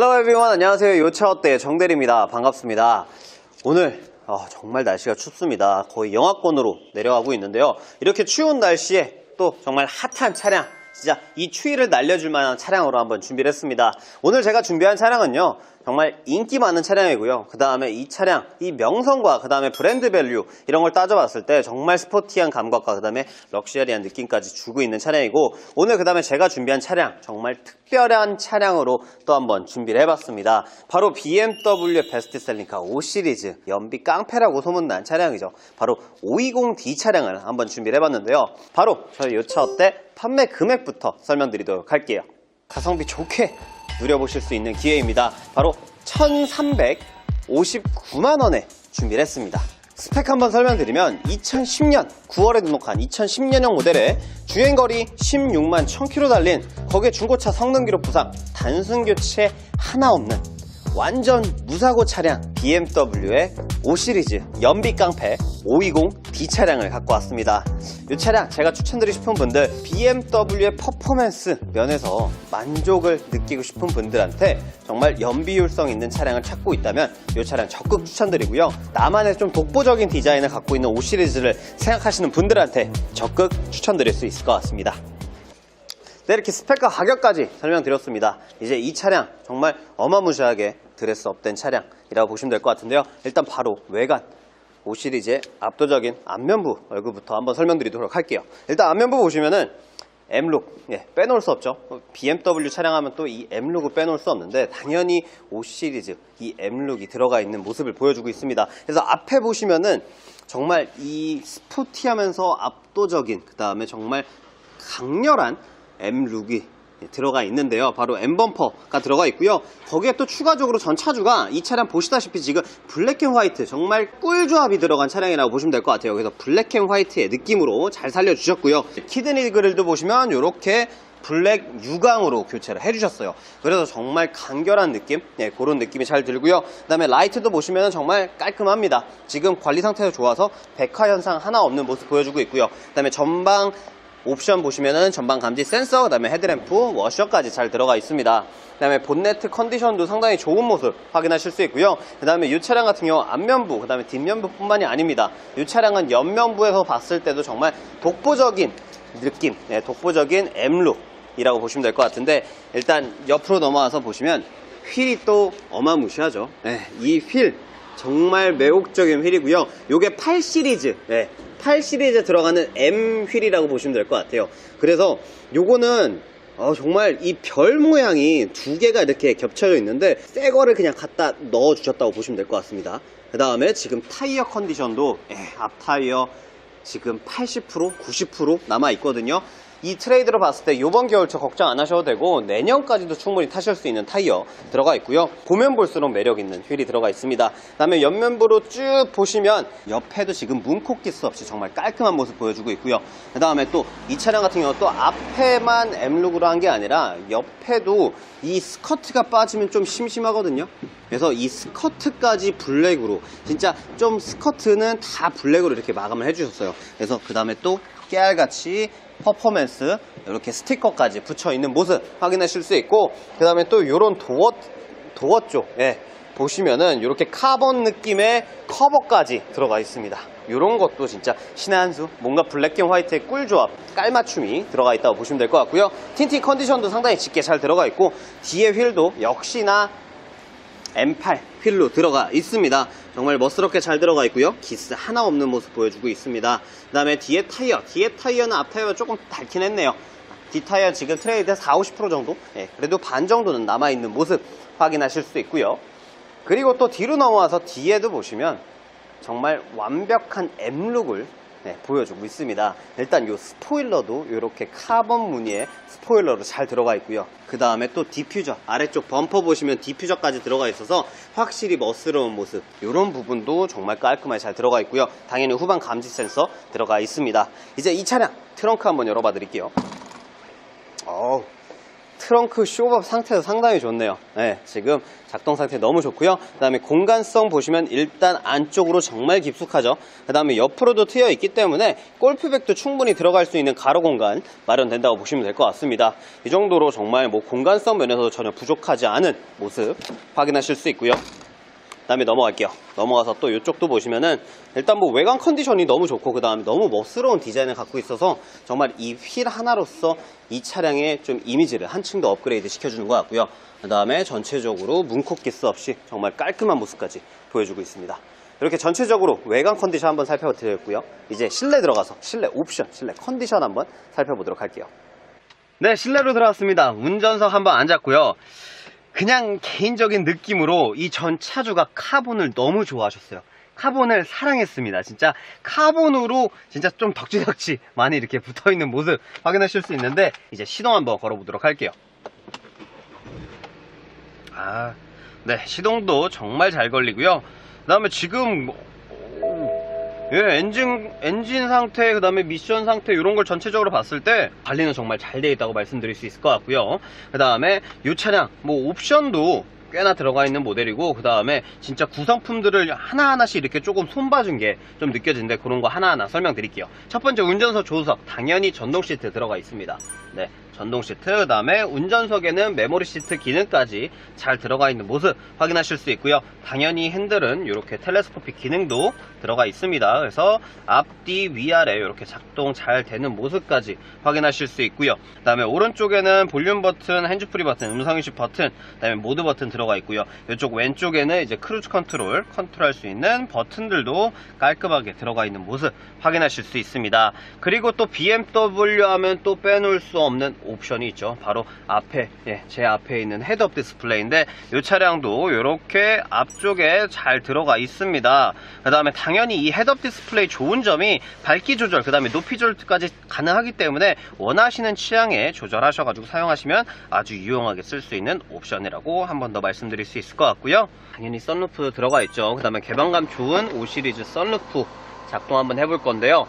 Hello everyone. 안녕하세요. 요차어때 정대리입니다. 반갑습니다. 오늘 아, 정말 날씨가 춥습니다. 거의 영하권으로 내려가고 있는데요. 이렇게 추운 날씨에 또 정말 핫한 차량, 진짜 이 추위를 날려줄 만한 차량으로 한번 준비를 했습니다. 오늘 제가 준비한 차량은요. 정말 인기 많은 차량이고요. 그 다음에 이 차량, 이 명성과 그 다음에 브랜드 밸류 이런 걸 따져봤을 때 정말 스포티한 감각과 그 다음에 럭셔리한 느낌까지 주고 있는 차량이고 오늘 그 다음에 제가 준비한 차량 정말 특별한 차량으로 또 한번 준비를 해봤습니다. 바로 BMW의 베스트셀링카 5 시리즈 연비 깡패라고 소문난 차량이죠. 바로 520D 차량을 한번 준비를 해봤는데요. 바로 저희 요차 어때 판매 금액부터 설명드리도록 할게요. 가성비 좋게 누려보실 수 있는 기회입니다. 바로 1,359만 원에 준비를 했습니다. 스펙 한번 설명드리면 2010년 9월에 등록한 2010년형 모델에 주행거리 16만 1000km 달린 거기에 중고차 성능 기록 부상 단순 교체 하나 없는 완전 무사고 차량 BMW의 5 시리즈 연비 깡패 520D 차량을 갖고 왔습니다. 이 차량 제가 추천드리고 싶은 분들 BMW의 퍼포먼스 면에서 만족을 느끼고 싶은 분들한테 정말 연비율성 있는 차량을 찾고 있다면 이 차량 적극 추천드리고요. 나만의 좀 독보적인 디자인을 갖고 있는 5 시리즈를 생각하시는 분들한테 적극 추천드릴 수 있을 것 같습니다. 네, 이렇게 스펙과 가격까지 설명드렸습니다. 이제 이 차량 정말 어마무시하게 드레스 업된 차량이라고 보시면 될 것 같은데요. 일단 바로 외관 5 시리즈의 압도적인 앞면부 얼굴부터 한번 설명드리도록 할게요. 일단 앞면부 보시면은 M룩 예, 빼놓을 수 없죠. BMW 차량하면 또 이 M룩을 빼놓을 수 없는데 당연히 5 시리즈 이 M룩이 들어가 있는 모습을 보여주고 있습니다. 그래서 앞에 보시면은 정말 이 스포티하면서 압도적인 그 다음에 정말 강렬한 M룩이 들어가 있는데요. 바로 M범퍼가 들어가 있고요. 거기에 또 추가적으로 전 차주가 이 차량 보시다시피 지금 블랙 앤 화이트 정말 꿀조합이 들어간 차량이라고 보시면 될 것 같아요. 그래서 블랙 앤 화이트의 느낌으로 잘 살려주셨고요. 키드니 그릴도 보시면 이렇게 블랙 유광으로 교체를 해주셨어요. 그래서 정말 간결한 느낌, 네, 그런 느낌이 잘 들고요. 그 다음에 라이트도 보시면 정말 깔끔합니다. 지금 관리 상태가 좋아서 백화 현상 하나 없는 모습 보여주고 있고요. 그 다음에 전방 옵션 보시면은 전방 감지 센서, 그 다음에 헤드램프, 워셔까지 잘 들어가 있습니다. 그 다음에 본네트 컨디션도 상당히 좋은 모습 확인하실 수 있고요. 그 다음에 이 차량 같은 경우 앞면부, 그 다음에 뒷면부 뿐만이 아닙니다. 이 차량은 옆면부에서 봤을 때도 정말 독보적인 느낌, 네, 독보적인 M룩이라고 보시면 될 것 같은데 일단 옆으로 넘어와서 보시면 휠이 또 어마무시하죠. 네, 이휠 정말 매혹적인 휠이고요. 요게 8 시리즈, 네, 8 시리즈에 들어가는 M 휠이라고 보시면 될 것 같아요. 그래서 요거는 어, 정말 이 별 모양이 두 개가 이렇게 겹쳐져 있는데 새 거를 그냥 갖다 넣어 주셨다고 보시면 될 것 같습니다. 그 다음에 지금 타이어 컨디션도 예, 앞 타이어 지금 80% 90% 남아 있거든요. 이 트레이드로 봤을 때 이번 겨울철 걱정 안 하셔도 되고 내년까지도 충분히 타실 수 있는 타이어 들어가 있고요. 보면 볼수록 매력 있는 휠이 들어가 있습니다. 그다음에 옆면부로 쭉 보시면 옆에도 지금 문콕기스 없이 정말 깔끔한 모습 보여주고 있고요. 그다음에 또 이 차량 같은 경우 또 앞에만 M룩으로 한 게 아니라 옆에도 이 스커트가 빠지면 좀 심심하거든요. 그래서 이 스커트까지 블랙으로 진짜 좀 스커트는 다 블랙으로 이렇게 마감을 해주셨어요. 그래서 그 다음에 또 깨알같이 퍼포먼스 이렇게 스티커까지 붙여 있는 모습 확인하실 수 있고 그 다음에 또 이런 도어 도어 쪽 예, 보시면은 이렇게 카본 느낌의 커버까지 들어가 있습니다. 이런 것도 진짜 신의 한 수. 뭔가 블랙 앤 화이트의 꿀조합, 깔맞춤이 들어가 있다고 보시면 될 것 같고요. 틴팅 컨디션도 상당히 짙게 잘 들어가 있고 뒤에 휠도 역시나 M8 휠로 들어가 있습니다. 정말 멋스럽게 잘 들어가 있고요. 기스 하나 없는 모습 보여주고 있습니다. 그 다음에 뒤에 타이어, 뒤에 타이어는 앞 타이어가 조금 닳긴 했네요. 뒤 타이어 지금 트레이드 4, 50% 정도? 예, 그래도 반 정도는 남아있는 모습 확인하실 수 있고요. 그리고 또 뒤로 넘어와서 뒤에도 보시면 정말 완벽한 M룩을 네, 보여주고 있습니다. 일단 이 스포일러도 이렇게 카본 무늬의 스포일러로 잘 들어가 있고요. 그 다음에 또 디퓨저 아래쪽 범퍼 보시면 디퓨저까지 들어가 있어서 확실히 멋스러운 모습 이런 부분도 정말 깔끔하게 잘 들어가 있고요. 당연히 후방 감지 센서 들어가 있습니다. 이제 이 차량 트렁크 한번 열어봐 드릴게요. 어우, 트렁크 쇼업 상태도 상당히 좋네요. 네, 지금 작동 상태 너무 좋고요. 그 다음에 공간성 보시면 일단 안쪽으로 정말 깊숙하죠. 그 다음에 옆으로도 트여 있기 때문에 골프백도 충분히 들어갈 수 있는 가로 공간 마련된다고 보시면 될 것 같습니다. 이 정도로 정말 뭐 공간성 면에서도 전혀 부족하지 않은 모습 확인하실 수 있고요. 다음에 넘어갈게요. 넘어가서 또 이쪽도 보시면은 일단 뭐 외관 컨디션이 너무 좋고 그 다음에 너무 멋스러운 디자인을 갖고 있어서 정말 이 휠 하나로서 이 차량의 좀 이미지를 한층 더 업그레이드 시켜주는 것 같고요. 그 다음에 전체적으로 문콕기스 없이 정말 깔끔한 모습까지 보여주고 있습니다. 이렇게 전체적으로 외관 컨디션 한번 살펴드렸고요. 이제 실내 들어가서 실내 옵션, 실내 컨디션 한번 살펴보도록 할게요. 네, 실내로 들어왔습니다. 운전석 한번 앉았고요. 그냥 개인적인 느낌으로 이 전 차주가 카본을 너무 좋아하셨어요. 카본을 사랑했습니다. 진짜 카본으로 진짜 좀 덕지덕지 많이 이렇게 붙어 있는 모습 확인하실 수 있는데 이제 시동 한번 걸어보도록 할게요. 아, 네, 시동도 정말 잘 걸리고요. 그 다음에 지금 뭐, 오, 예, 엔진 엔진 상태, 그 다음에 미션 상태 이런 걸 전체적으로 봤을 때 관리는 정말 잘 되어 있다고 말씀드릴 수 있을 것 같고요. 그 다음에 이 차량 뭐 옵션도 꽤나 들어가 있는 모델이고 그 다음에 진짜 구성품들을 하나하나씩 이렇게 조금 손봐준 게 좀 느껴지는데 그런 거 하나하나 설명드릴게요 첫 번째 운전석 조수석 당연히 전동 시트 들어가 있습니다 네 전동 시트 그 다음에 운전석에는 메모리 시트 기능까지 잘 들어가 있는 모습 확인하실 수 있고요. 당연히 핸들은 이렇게 텔레스코픽 기능도 들어가 있습니다. 그래서 앞뒤 위아래 이렇게 작동 잘 되는 모습까지 확인하실 수 있고요. 그 다음에 오른쪽에는 볼륨 버튼 핸즈프리 버튼 음성인식 버튼 그 다음에 모드 버튼 들어가 있고요. 이쪽 왼쪽에는 이제 크루즈 컨트롤 컨트롤 할 수 있는 버튼들도 깔끔하게 들어가 있는 모습 확인하실 수 있습니다. 그리고 또 BMW 하면 또 빼놓을 수 없는 옵션이 있죠. 바로 앞에 예, 제 앞에 있는 헤드업 디스플레이인데 이 차량도 이렇게 앞쪽에 잘 들어가 있습니다. 그 다음에 당연히 이 헤드업 디스플레이 좋은 점이 밝기 조절 그 다음에 높이 조절까지 가능하기 때문에 원하시는 취향에 조절하셔가지고 사용하시면 아주 유용하게 쓸 수 있는 옵션이라고 한 번 더 말씀드릴 수 있을 것 같고요. 당연히 썬루프 들어가 있죠. 그 다음에 개방감 좋은 5 시리즈 썬루프 작동 한번 해볼 건데요.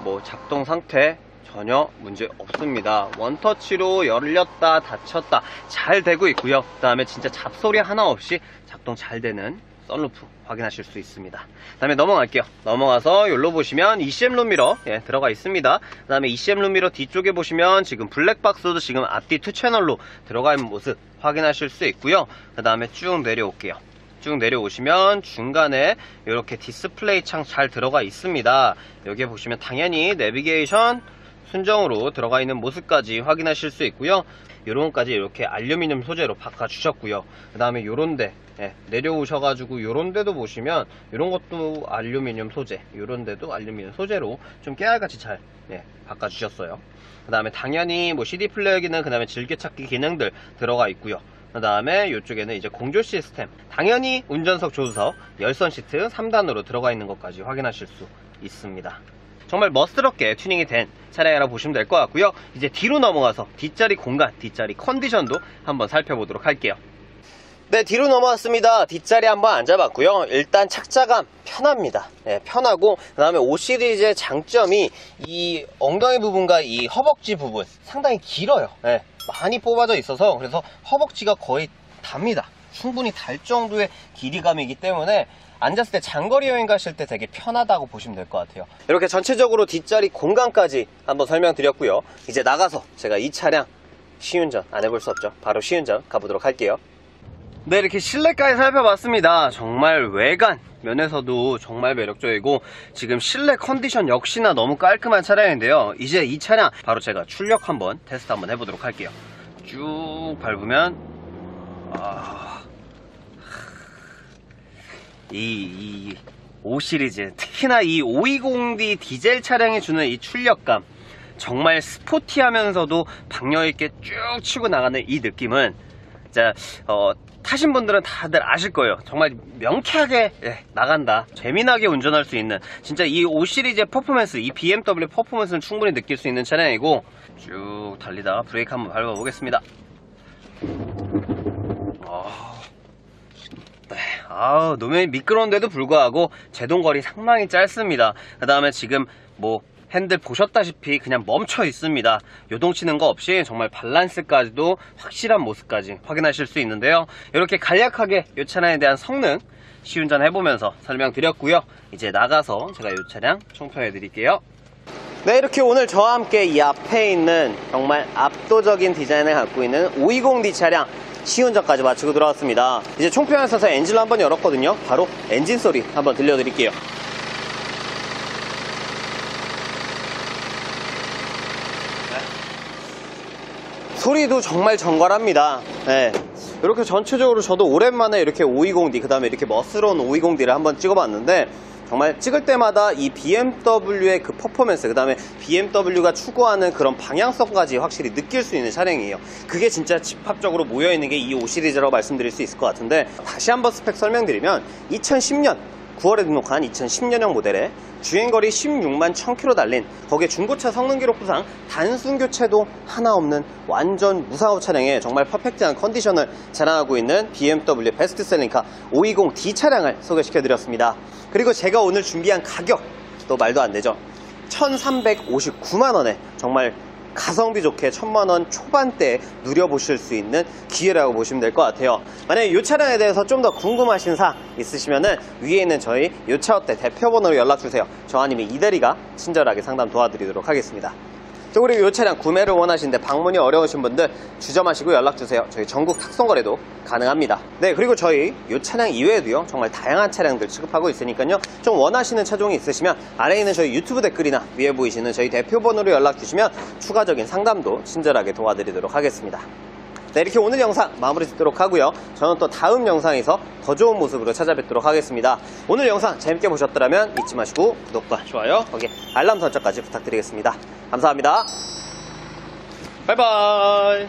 뭐 작동 상태 전혀 문제 없습니다. 원터치로 열렸다 닫혔다 잘 되고 있고요. 그 다음에 진짜 잡소리 하나 없이 작동 잘 되는 썬루프 확인하실 수 있습니다. 그 다음에 넘어갈게요. 넘어가서 여기로 보시면 ECM 룸미러 예, 들어가 있습니다. 그 다음에 ECM 룸미러 뒤쪽에 보시면 지금 블랙박스도 지금 앞뒤 투 채널로 들어가 있는 모습 확인하실 수 있고요. 그 다음에 쭉 내려올게요. 쭉 내려오시면 중간에 이렇게 디스플레이 창 잘 들어가 있습니다. 여기에 보시면 당연히 내비게이션 순정으로 들어가 있는 모습까지 확인하실 수 있고요. 요런까지 이렇게 알루미늄 소재로 바꿔 주셨고요. 그 다음에 요런데 예, 내려오셔가지고 요런데도 보시면 요런 것도 알루미늄 소재, 요런데도 알루미늄 소재로 좀 깨알같이 잘 예, 바꿔 주셨어요. 그 다음에 당연히 뭐 CD 플레이어 기능, 그 다음에 즐겨찾기 기능들 들어가 있고요. 그 다음에 이쪽에는 이제 공조 시스템 당연히 운전석 조수석 열선 시트 3단으로 들어가 있는 것까지 확인하실 수 있습니다 정말 멋스럽게 튜닝이 된 차량이라고 보시면 될 것 같고요 이제 뒤로 넘어가서 뒷자리 공간 뒷자리 컨디션도 한번 살펴보도록 할게요 네, 뒤로 넘어왔습니다. 뒷자리 한번 앉아봤고요. 일단 착자감 편합니다. 네, 편하고 그 다음에 5 시리즈의 장점이 이 엉덩이 부분과 이 허벅지 부분 상당히 길어요. 네, 많이 뽑아져 있어서 그래서 허벅지가 거의 답니다. 충분히 달 정도의 길이감이기 때문에 앉았을 때 장거리 여행 가실 때 되게 편하다고 보시면 될 것 같아요. 이렇게 전체적으로 뒷자리 공간까지 한번 설명드렸고요. 이제 나가서 제가 이 차량 시운전 안 해볼 수 없죠. 바로 시운전 가보도록 할게요. 네, 이렇게 실내까지 살펴봤습니다. 정말 외관 면에서도 정말 매력적이고 지금 실내 컨디션 역시나 너무 깔끔한 차량인데요. 이제 이 차량 바로 제가 출력 한번 테스트 한번 해보도록 할게요. 쭉 밟으면 아... 이, 이, 5 시리즈 특히나 이 520D 디젤 차량이 주는 이 출력감 정말 스포티하면서도 박력 있게 쭉 치고 나가는 이 느낌은 자, 어, 타신 분들은 다들 아실 거예요. 정말 명쾌하게 예, 나간다. 재미나게 운전할 수 있는 진짜 이 5 시리즈의 퍼포먼스, 이 BMW 퍼포먼스는 충분히 느낄 수 있는 차량이고 쭉 달리다가 브레이크 한번 밟아 보겠습니다. 아, 노면이 미끄러운데도 불구하고 제동거리 상당히 짧습니다. 그 다음에 지금 뭐 핸들 보셨다시피 그냥 멈춰 있습니다. 요동치는 거 없이 정말 밸런스까지도 확실한 모습까지 확인하실 수 있는데요. 이렇게 간략하게 이 차량에 대한 성능 시운전 해보면서 설명드렸고요. 이제 나가서 제가 이 차량 총평해 드릴게요. 네, 이렇게 오늘 저와 함께 이 앞에 있는 정말 압도적인 디자인을 갖고 있는 520D 차량 시운전까지 마치고 들어왔습니다. 이제 총평에서 엔진을 한번 열었거든요. 바로 엔진 소리 한번 들려드릴게요. 소리도 정말 정갈합니다. 네. 이렇게 전체적으로 저도 오랜만에 이렇게 520D, 그 다음에 이렇게 멋스러운 520D를 한번 찍어봤는데, 정말 찍을 때마다 이 BMW의 그 퍼포먼스, 그 다음에 BMW가 추구하는 그런 방향성까지 확실히 느낄 수 있는 차량이에요. 그게 진짜 집합적으로 모여있는 게 이 5시리즈라고 말씀드릴 수 있을 것 같은데, 다시 한번 스펙 설명드리면, 2010년 9월에 등록한 2010년형 모델에 주행거리 16만 1000km 달린 거기에 중고차 성능 기록부상 단순 교체도 하나 없는 완전 무사고 차량에 정말 퍼펙트한 컨디션을 자랑하고 있는 BMW 베스트셀링카 520D 차량을 소개시켜 드렸습니다. 그리고 제가 오늘 준비한 가격 또 말도 안 되죠. 1359만원에 정말 가성비 좋게 천만 원 초반대에 누려보실 수 있는 기회라고 보시면 될 것 같아요. 만약에 이 차량에 대해서 좀 더 궁금하신 사항 있으시면은 위에 있는 저희 요차어때 대표번호로 연락 주세요. 저 아니면 이대리가 친절하게 상담 도와드리도록 하겠습니다. 또 그리고 이 차량 구매를 원하시는데 방문이 어려우신 분들 주점하시고 연락주세요. 저희 전국 탁송거래도 가능합니다. 네, 그리고 저희 이 차량 이외에도요, 정말 다양한 차량들 취급하고 있으니까요, 좀 원하시는 차종이 있으시면 아래에 있는 저희 유튜브 댓글이나 위에 보이시는 저희 대표번호로 연락 주시면 추가적인 상담도 친절하게 도와드리도록 하겠습니다. 네, 이렇게 오늘 영상 마무리 짓도록 하고요. 저는 또 다음 영상에서 더 좋은 모습으로 찾아뵙도록 하겠습니다. 오늘 영상 재밌게 보셨더라면 잊지 마시고 구독과 좋아요, 거기에 알람 설정까지 부탁드리겠습니다. 감사합니다. 바이바이.